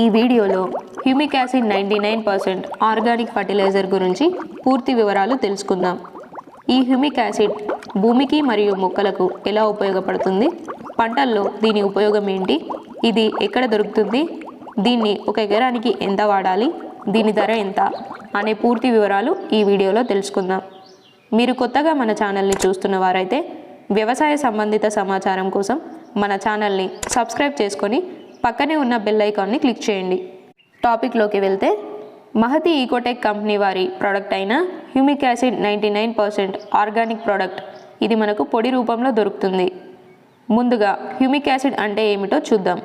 ఈ వీడియోలో humic acid ninety nine percent organic fertiliser గురించి పూర్తి వివరాలు తెలుసుకుందాం. ఈ హ్యూమిక్ యాసిడ్ భూమికి మరియు మొక్కలకు ఎలా ఉపయోగపడుతుంది? పంటల్లో దీని ఉపయోగం ఏంటి? ఇది ఎక్కడ దొరుకుతుంది? దీన్ని ఒక ఎకరానికి ఎంత వాడాలి? దీని ధర ఎంత? అనే పూర్తి వివరాలు ఈ వీడియోలో తెలుసుకుందాం. మీరు కొత్తగా మన ఛానల్ని చూస్తున్న వారైతే వ్యవసాయ సంబంధిత సమాచారం కోసం మన ఛానల్ని సబ్స్క్రైబ్ చేసుకొని పక్కనే ఉన్న బెల్ ఐకాన్ని క్లిక్ చేయండి. టాపిక్లోకి వెళ్తే మహతి ఈకోటెక్ కంపెనీ వారి ప్రోడక్ట్ అయిన humic acid ninety nine percent organic product ఇది మనకు పొడి రూపంలో దొరుకుతుంది. ముందుగా హ్యూమిక్ యాసిడ్ అంటే ఏమిటో చూద్దాం.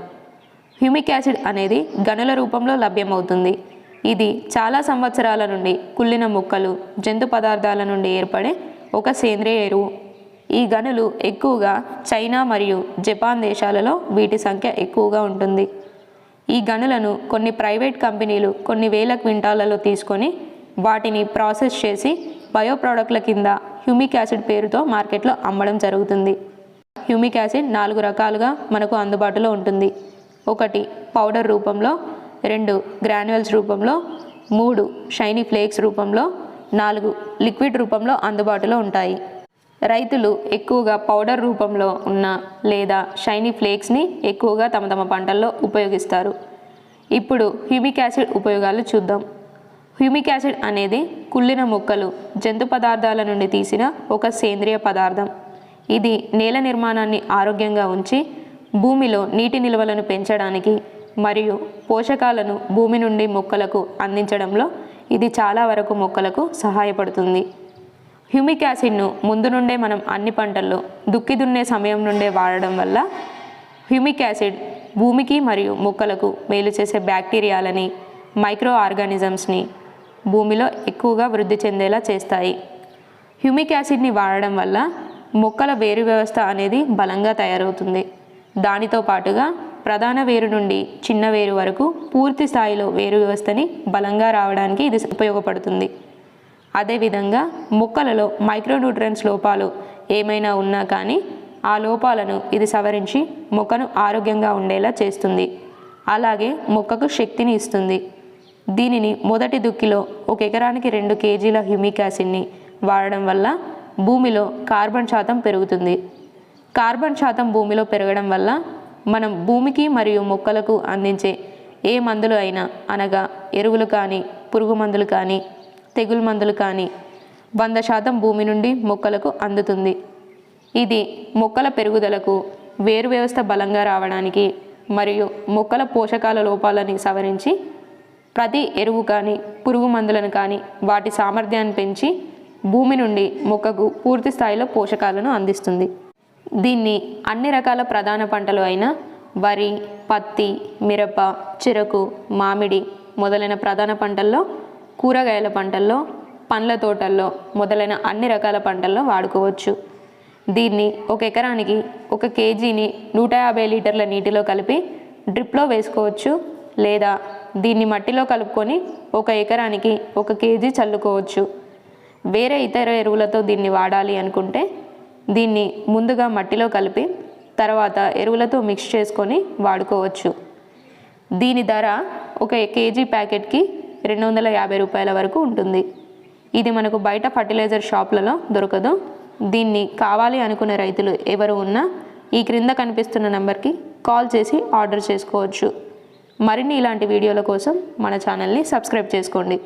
హ్యూమిక్ యాసిడ్ అనేది గనుల రూపంలో లభ్యమవుతుంది. ఇది చాలా సంవత్సరాల నుండి కుళ్ళిన మొక్కలు జంతు పదార్థాల నుండి ఏర్పడే ఒక సేంద్రియ ఎరువు. ఈ గనులు ఎక్కువగా చైనా మరియు జపాన్ దేశాలలో వీటి సంఖ్య ఎక్కువగా ఉంటుంది. ఈ గనులను కొన్ని ప్రైవేట్ కంపెనీలు కొన్ని వేల క్వింటాలలో తీసుకొని వాటిని ప్రాసెస్ చేసి బయో ప్రోడక్ట్ల కింద హ్యూమిక్ యాసిడ్ పేరుతో మార్కెట్లో అమ్మడం జరుగుతుంది. హ్యూమిక్ యాసిడ్ నాలుగు రకాలుగా మనకు అందుబాటులో ఉంటుంది. ఒకటి పౌడర్ రూపంలో రెండు గ్రాన్యువల్స్ రూపంలో మూడు షైనీ ఫ్లేక్స్ రూపంలో నాలుగు లిక్విడ్ రూపంలో అందుబాటులో ఉంటాయి. రైతులు ఎక్కువగా పౌడర్ రూపంలో ఉన్న లేదా షైనీ ఫ్లేక్స్ని ఎక్కువగా తమ తమ పంటల్లో ఉపయోగిస్తారు. ఇప్పుడు హ్యూమిక్ యాసిడ్ ఉపయోగాలు చూద్దాం. హ్యూమిక్ యాసిడ్ అనేది కుళ్ళిన మొక్కలు జంతు పదార్థాల నుండి తీసిన ఒక సేంద్రియ పదార్థం. ఇది నేల నిర్మాణాన్ని ఆరోగ్యంగా ఉంచి భూమిలో నీటి నిల్వలను పెంచడానికి మరియు పోషకాలను భూమి నుండి మొక్కలకు అందించడంలో ఇది చాలా వరకు మొక్కలకు సహాయపడుతుంది. హ్యూమిక్ యాసిడ్ను ముందు నుండే మనం అన్ని పంటల్లో దుక్కి దున్నే సమయం నుండే వాడడం వల్ల హ్యూమిక్ యాసిడ్ భూమికి మరియు మొక్కలకు మేలు చేసే బ్యాక్టీరియాలని మైక్రో ఆర్గానిజమ్స్ని భూమిలో ఎక్కువగా వృద్ధి చెందేలా చేస్తాయి. హ్యూమిక్ యాసిడ్ని వాడడం వల్ల మొక్కల వేరు వ్యవస్థ అనేది బలంగా తయారవుతుంది. దానితో పాటుగా ప్రధాన వేరు నుండి చిన్న వేరు వరకు పూర్తి స్థాయిలో వేరు వ్యవస్థని బలంగా రావడానికి ఇది ఉపయోగపడుతుంది. అదేవిధంగా మొక్కలలో మైక్రోన్యూట్రియన్స్ లోపాలు ఏమైనా ఉన్నా కానీ ఆ లోపాలను ఇది సవరించి మొక్కను ఆరోగ్యంగా ఉండేలా చేస్తుంది. అలాగే మొక్కకు శక్తిని ఇస్తుంది. దీనిని మొదటి దుక్కిలో ఒక ఎకరానికి రెండు కేజీల హ్యూమిక్ యాసిడ్ని వాడడం వల్ల భూమిలో కార్బన్ శాతం పెరుగుతుంది. కార్బన్ శాతం భూమిలో పెరగడం వల్ల మనం భూమికి మరియు మొక్కలకు అందించే ఏ మందులు అయినా అనగా ఎరువులు కానీ పురుగు మందులు కానీ తెగులు మందులు కానీ వంద శాతం భూమి నుండి మొక్కలకు అందుతుంది. ఇది మొక్కల పెరుగుదలకు వేరు వ్యవస్థ బలంగా రావడానికి మరియు మొక్కల పోషకాల లోపాలని సవరించి ప్రతి ఎరువు కానీ పురుగు మందులను కానీ వాటి సామర్థ్యాన్ని పెంచి భూమి నుండి మొక్కకు పూర్తి స్థాయిలో పోషకాలను అందిస్తుంది. దీన్ని అన్ని రకాల ప్రధాన పంటలు అయిన వరి పత్తి మిరప చెరకు మామిడి మొదలైన ప్రధాన పంటల్లో కూరగాయల పంటల్లో పండ్ల తోటల్లో మొదలైన అన్ని రకాల పంటల్లో వాడుకోవచ్చు. దీన్ని ఒక ఎకరానికి ఒక కేజీని నూట యాభై లీటర్ల నీటిలో కలిపి డ్రిప్లో వేసుకోవచ్చు లేదా దీన్ని మట్టిలో కలుపుకొని ఒక ఎకరానికి ఒక కేజీ చల్లుకోవచ్చు. వేరే ఇతర ఎరువులతో దీన్ని వాడాలి అనుకుంటే దీన్ని ముందుగా మట్టిలో కలిపి తర్వాత ఎరువులతో మిక్స్ చేసుకొని వాడుకోవచ్చు. దీని ధర ఒక కేజీ ప్యాకెట్కి రెండు వందల యాభై రూపాయల వరకు ఉంటుంది. ఇది మనకు బయట ఫర్టిలైజర్ షాప్లలో దొరకదు. దీన్ని కావాలి అనుకునే రైతులు ఎవరు ఉన్నా ఈ క్రింద కనిపిస్తున్న నెంబర్కి కాల్ చేసి ఆర్డర్ చేసుకోవచ్చు. మరిన్ని ఇలాంటి వీడియోల కోసం మన ఛానల్ని సబ్స్క్రైబ్ చేసుకోండి.